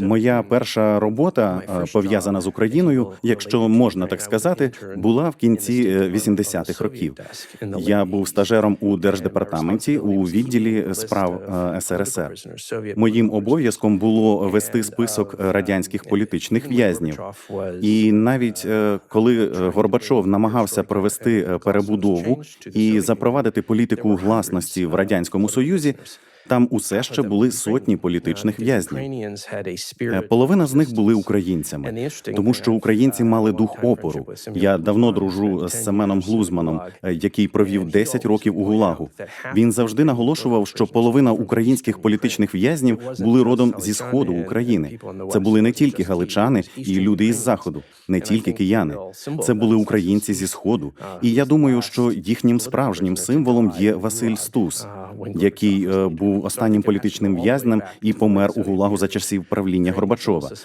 Моя перша робота е, пов'язана з Україною, якщо можна так сказати, була в кінці е, 80-х років. Я був стажером у держдепартаменті у відділі справ е, СРСР. Моїм обов'язком було вести список е, радянських політичних в'язнів. І навіть е, коли е, Горбачов намагався провести е, перебудову і запровадити політику гласності в радянському союзі, там усе ще були сотні політичних в'язнів. Е, Половина з них були українцями, тому що українці мали дух опору. Я давно дружу з Семеном Глузманом, е, який провів 10 років у Гулагу. Він завжди наголошував, що половина українських політичних в'язнів були родом зі сходу України. Це були не тільки галичани і люди із заходу, не тільки кияни. Це були українці зі сходу. І я думаю, що їхнім справжнім символом є Василь Стус, який е, був останнім політичним в'язнем і помер у Гулагу за часів правління Горбачова.